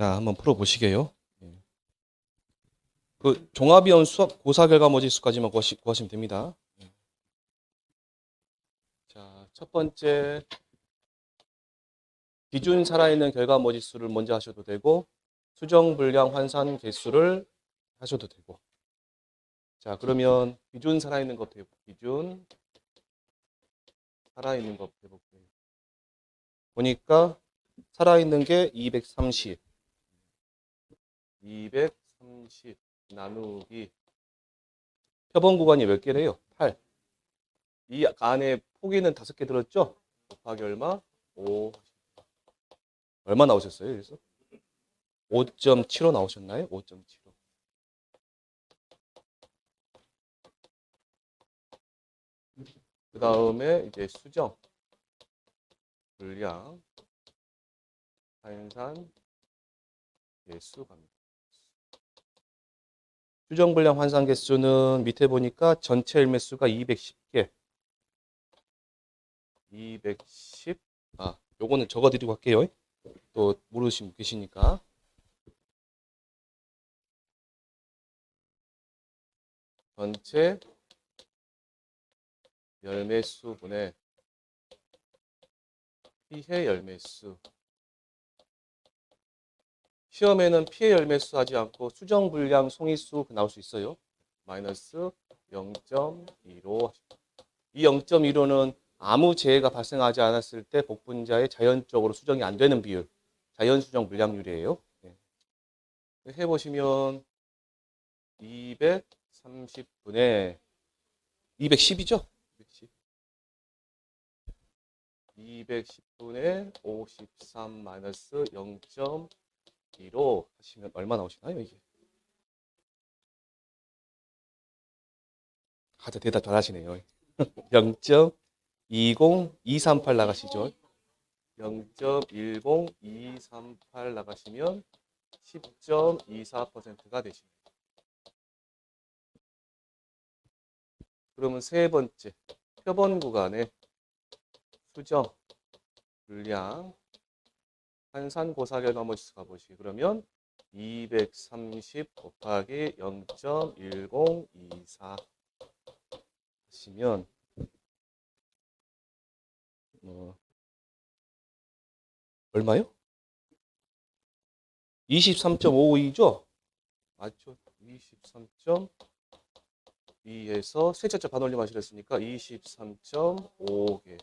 자, 한번 풀어보시게요. 예. 그 종합이온 수학 고사 결과 모지 수까지만 구하시, 구하시면 됩니다. 예. 자, 첫 번째 기준 살아있는 결과 모지 수를 먼저 하셔도 되고 수정 불량 환산 개수를 하셔도 되고 자, 그러면 기준 살아있는 것부터 해볼게요. 기준 살아있는 것부터 해볼게요. 보니까 살아있는 게 230. 230 나누기 표본 구간이 몇 개래요? 8. 이 안에 포기는 다섯 개 들었죠? 곱하기 얼마? 5. 얼마 나오셨어요? 그래서 5.75 나오셨나요? 5.75. 그 다음에 이제 수정, 분량, 환산, 개수 갑니다. 수정 분량 환산 개수는 밑에 보니까 전체 일매수가 210개. 210. 아, 요거는 적어 드리고 할게요. 또 모르신 분 계시니까. 전체 열매수 분의 피해 열매수. 시험에는 피해 열매수 하지 않고 수정 불량 송이수 나올 수 있어요. 마이너스 0.15. 이 0.15는 아무 재해가 발생하지 않았을 때 복분자의 자연적으로 수정이 안 되는 비율, 자연 수정 불량률이에요. 네. 해보시면 230분의 210이죠? 210. 210분의 53 마이너스 0.2로 하시면 얼마 나오시나요, 이게? 하자 대답 잘하시네요. 0.20238 나가시죠. 0.10238 나가시면 10.24%가 되십니다. 그러면 세 번째 표본 구간의 수정, 분량, 환산고사 결과 모지수 가보시 그러면 230 곱하기 0.1024 하시면 뭐 얼마요? 23.52죠? 맞죠? 23.2에서 세 차차 반올림 하시랬으니까 23.5개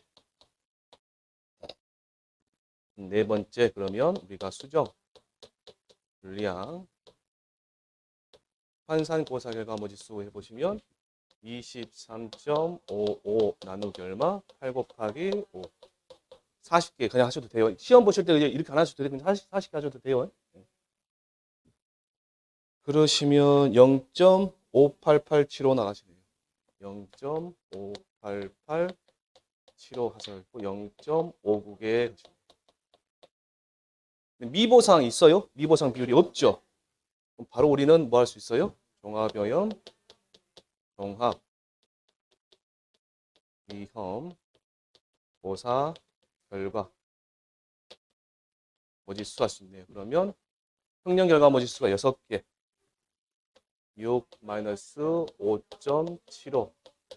네 번째 그러면 우리가 수정 분량 환산 고사 결과 모지수 해보시면 23.55 나누기 얼마? 8 곱하기 5 40개 그냥 하셔도 돼요. 시험 보실 때 이렇게 안 하셔도 돼요. 그냥 40, 40개 하셔도 돼요. 네. 그러시면 0.58875 나가시네요. 0.58875 하셔서 0.59개 미보상 있어요? 미보상 비율이 없죠? 바로 우리는 뭐 할 수 있어요? 종합여염, 종합, 위험, 고사, 결과 모지수 할 수 있네요. 그러면 평년 결과 모지수가 6개 6 마이너스 5.75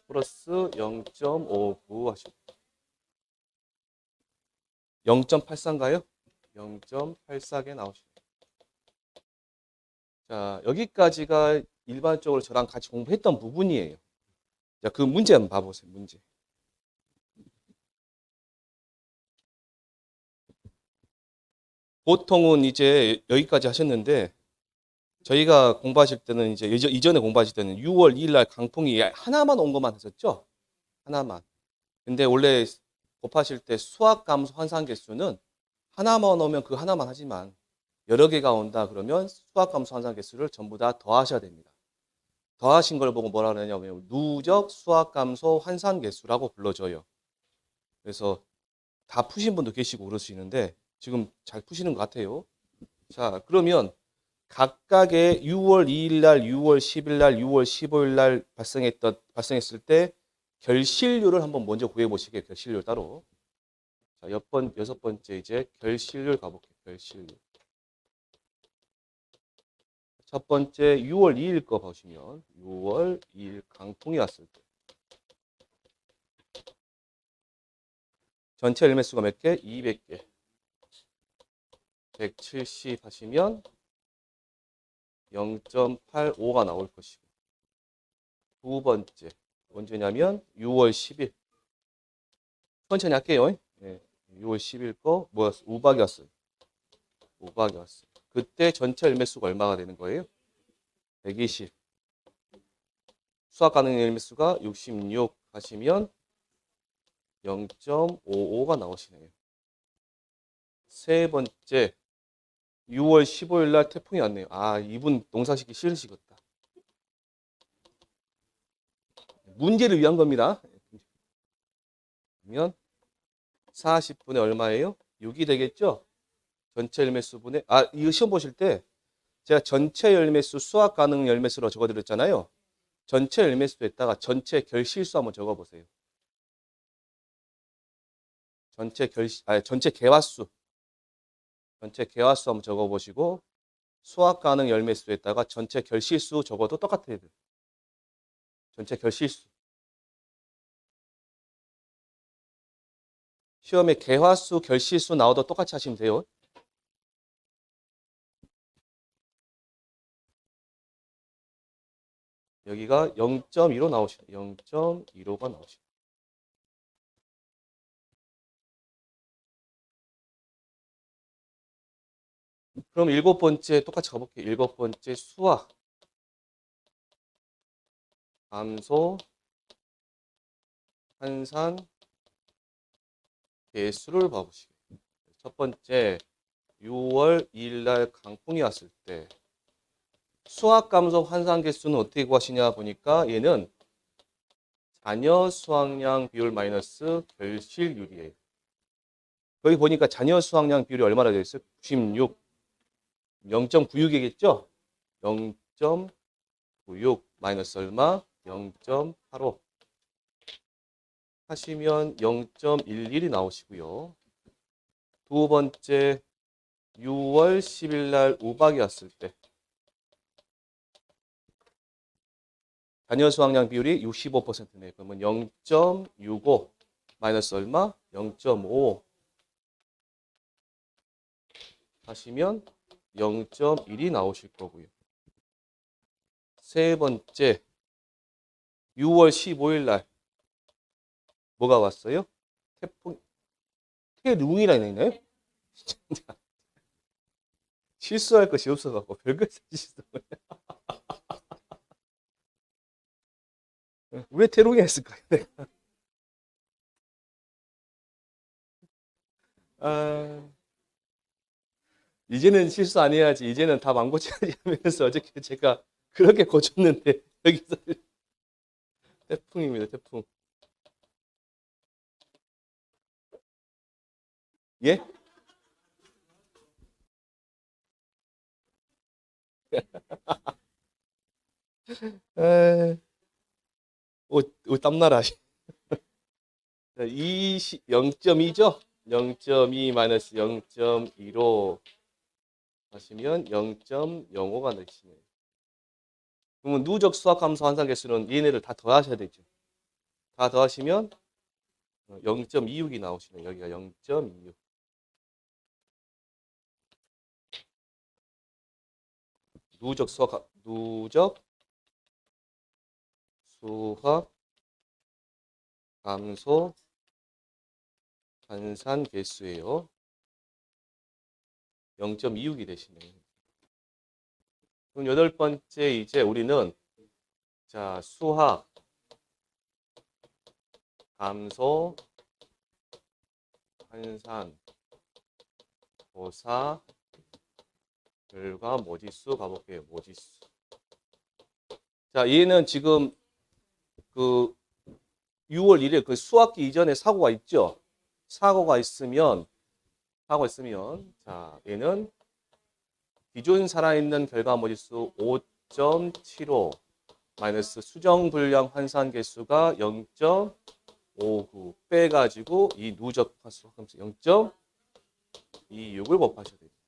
플러스 0.59 하시고 0.83가요? 0.84개 나오십니다. 자, 여기까지가 일반적으로 저랑 같이 공부했던 부분이에요. 자, 그 문제 한번 봐보세요. 문제. 보통은 이제 여기까지 하셨는데 저희가 공부하실 때는 이제 이전에 공부하실 때는 6월 2일 날 강풍이 하나만 온 것만 했었죠? 하나만. 근데 원래 곱하실 때 수학 감소 환산 개수는 하나만 오면 그 하나만 하지만 여러 개가 온다 그러면 수학 감소 환산 개수를 전부 다 더하셔야 됩니다. 더하신 걸 보고 뭐라 그러냐면 누적 수학 감소 환산 개수라고 불러줘요. 그래서 다 푸신 분도 계시고 그러시는데 지금 잘 푸시는 것 같아요. 자, 그러면 각각의 6월 2일 날, 6월 10일 날, 6월 15일 날 발생했던 발생했을 때 결실률을 한번 먼저 구해 보시게요. 결실률 따로. 자, 몇 번, 여섯 번째 이제 결실률 가볼게요. 결실률. 첫 번째 6월 2일 거 보시면 6월 2일 강풍이 왔을 때 전체 열매 수가 몇 개? 200개. 170 하시면 0.85가 나올 것이고 두 번째 언제냐면 6월 10일 천천히 할게요. 예, 6월 10일 거 뭐였어? 우박이었어요. 우박이었어요. 그때 전체 열매 수가 얼마가 되는 거예요? 120. 수학 가능 열매 수가 66 하시면 0.55가 나오시네요. 세 번째 6월 15일 날 태풍이 왔네요. 아, 이분 농사짓기 싫으시겠다. 문제를 위한 겁니다. 그러면 40분에 얼마예요? 6이 되겠죠? 전체 열매수분의 아, 이거 시험 보실 때 제가 전체 열매수 수학 가능 열매수로 적어 드렸잖아요. 전체 열매수에다가 전체 결실수 한번 적어 보세요. 전체 결 아, 전체 개화수 전체 개화수 한번 적어 보시고 수학 가능 열매수에다가 전체 결실수 적어도 똑같아요. 전체 결실수. 시험에 개화수, 결실수 나와도 똑같이 하시면 돼요. 여기가 0.15 나오시네. 0.15가 나오시네. 그럼 일곱 번째 똑같이 가볼게요. 일곱 번째 수학. 감소, 환산, 개수를 봐보시고. 첫 번째, 6월 2일 날 강풍이 왔을 때 수학 감소 환산 개수는 어떻게 구하시냐 보니까 얘는 자녀 수확량 비율 마이너스 결실률이에요. 여기 보니까 자녀 수확량 비율이 얼마나 되어 있어요? 96. 0.96이겠죠? 0.96 마이너스 얼마? 0.85 하시면 0.11이 나오시고요. 두 번째 6월 10일 날 우박이 왔을 때 자녀 수확량 비율이 65%네. 그러면 0.65 마이너스 얼마? 0.5 하시면 0.1이 나오실 거고요. 세 번째 6월 15일 날 뭐가 왔어요? 태풍 태룽이라 했나요? 실수할 것이 없어갖고 별거 실수. 왜 태롱이 했을까요? 내가? 아, 이제는 실수 안 해야지. 이제는 다 망고쳐야지 하면서 어저께 제가 그렇게 고쳤는데 여기서 태풍입니다. 태풍. 예? 옷 땀나라. 0.2죠? 0.2 마이너스 0.2로 하시면 0.05가 되시네요. 그러면 누적 수학 함수 환산 개수는 얘네를 다 더하셔야 되죠. 다 더하시면 0.26이 나오시네요. 여기가 0.26. 누적 수학 누적 수학 감소 환산 개수예요. 0.26이 되시네요. 그럼 여덟 번째 이제 우리는 자 수학 감소 환산 고사 결과 모지수 가볼게요. 모지수. 자 얘는 지금 그 6월 1일 그 수학기 이전에 사고가 있죠. 사고가 있으면 사고가 있으면 자 얘는 기존 살아있는 결과 모지수 5.75 마이너스 수정 불량 환산 개수가 0.59 빼가지고 이 누적 함수 0.26을 곱하셔야 돼요.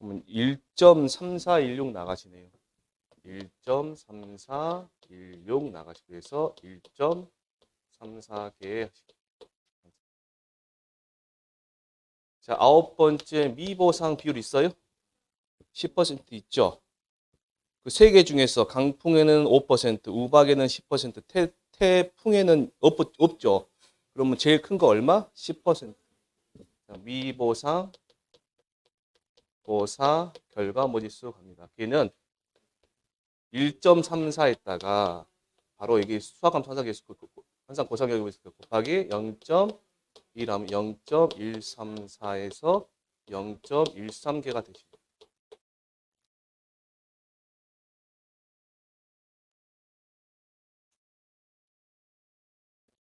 1.3416 나가시네요. 1.3416 나가시고 해서 1.34개 하시고. 자, 아홉 번째 미보상 비율 있어요? 10% 있죠? 그 세 개 중에서 강풍에는 5%, 우박에는 10%, 태, 태풍에는 없, 없죠? 그러면 제일 큰 거 얼마? 10%. 자, 미보상, 보사, 결과 모지수 갑니다. 걔는 1.34에다가 바로 여기 수학함 산사계수 항상 고사결과 곱하기 0.1하면 0.134에서 0.13개가 되십니다.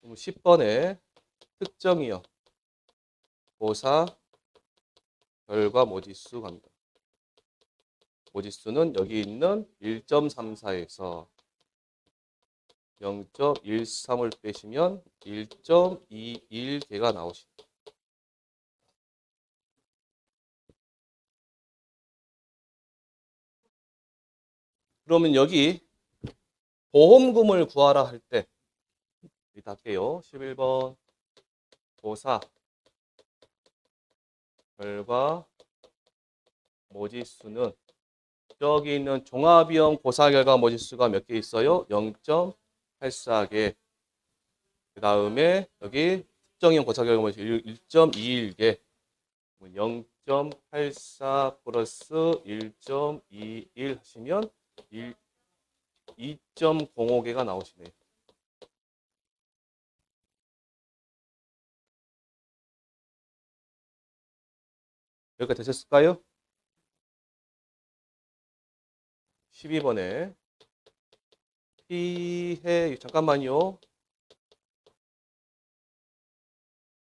그럼 10번에 특정이요. 보사, 결과 모지수 갑니다. 모지수는 여기 있는 1.34에서 0.13을 빼시면 1.21개가 나오십니다. 그러면 여기 보험금을 구하라 할 때, 이따 할게요. 11번 보사 결과 모지수는 여기 있는 종합이형 고사 결과 모지수가 몇 개 있어요? 0.84개. 그 다음에 여기 특정형 고사 결과 모지수 1.21개. 0.84 플러스 1.21 하시면 1, 2.05개가 나오시네요. 여기까지 되셨을까요? 12번에 피해 잠깐만요.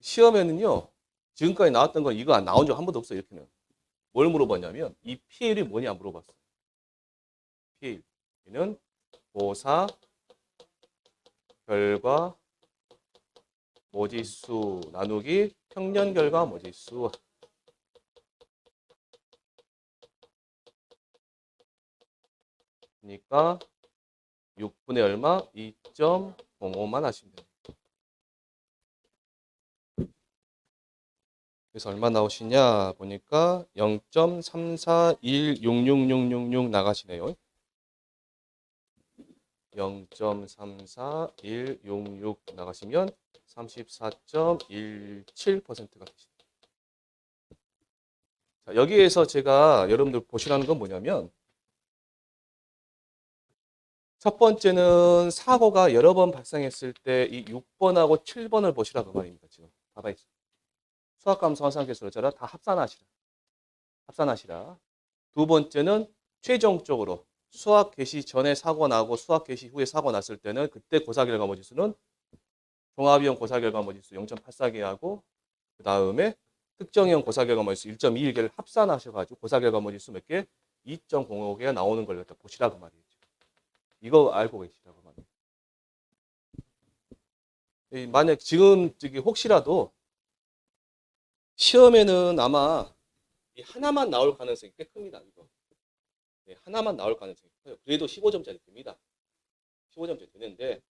시험에는요. 지금까지 나왔던 건 이거 안 나온 적 한 번도 없어요. 이렇게는. 뭘 물어봤냐면 이 피해율이 뭐냐 물어봤어요. 피해율. 얘는 보사 결과 모지수 나누기 평년 결과 모지수 그러니까 6분의 얼마? 2.05만 하시면 됩니다. 그래서 얼마 나오시냐 보니까 0.34166666 나가시네요. 0.341666 나가시면 34.17%가 되십니다. 자, 여기에서 제가 여러분들 보시라는 건 뭐냐면 첫 번째는 사고가 여러 번 발생했을 때 이 6번하고 7번을 보시라 그 말입니다. 지금 봐봐 있어. 수학감소 환상계수를 저라 다 합산하시라. 합산하시라. 두 번째는 최종적으로 수학 개시 전에 사고 나고 수학 개시 후에 사고 났을 때는 그때 고사 결과 모 지수는 종합이형 고사 결과 모 지수 0.84개 하고 그 다음에 특정형 고사 결과 모 지수 1.21개를 합산하셔가지고 고사 결과 모 지수 몇 개? 2.05개가 나오는 걸 갖다 보시라 그 말이에요. 이거 알고 계시라고 만약 지금 저기 혹시라도 시험에는 아마 이 하나만 나올 가능성이 꽤 큽니다. 이거 네, 하나만 나올 가능성이 커요. 그래도 15점짜리 됩니다. 15점짜리 되는데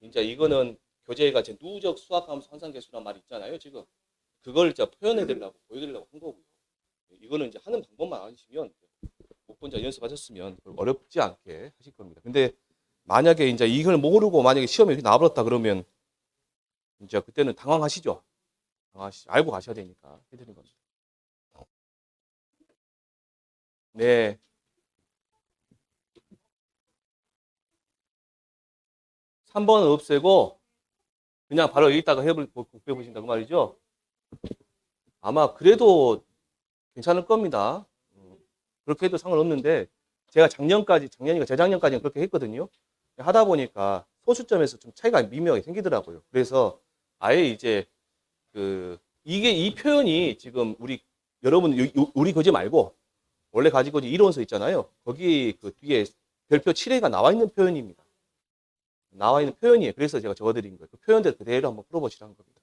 이제 이거는 교재가 제 누적 수학함수 환상계수란 말이 있잖아요. 지금 그걸 이제 표현해 드리려고 보여드리려고 한 거고요. 이거는 이제 하는 방법만 아시면 목본자 연습하셨으면 어렵지 않게 하실 겁니다. 근데 만약에 이제 이걸 모르고 만약에 시험에 이렇게 나와버렸다 그러면 이제 그때는 당황하시죠. 당황하시, 알고 가셔야 되니까 해드린 겁니다. 네. 삼번은 없애고 그냥 바로 여기다가 해볼 해보신다 그 말이죠. 아마 그래도 괜찮을 겁니다. 그렇게 해도 상관없는데 제가 작년까지 작년이가 재작년까지는 그렇게 했거든요. 하다 보니까 소수점에서 좀 차이가 미묘하게 생기더라고요. 그래서 아예 이제 그 이게 이 표현이 지금 우리 여러분 우리 교재 말고 원래 가지고 있는 이론서 있잖아요. 거기 그 뒤에 별표 7회가 나와 있는 표현입니다. 나와 있는 표현이에요. 그래서 제가 적어드린 거예요. 그 표현대로 그대로 한번 풀어보시라는 겁니다.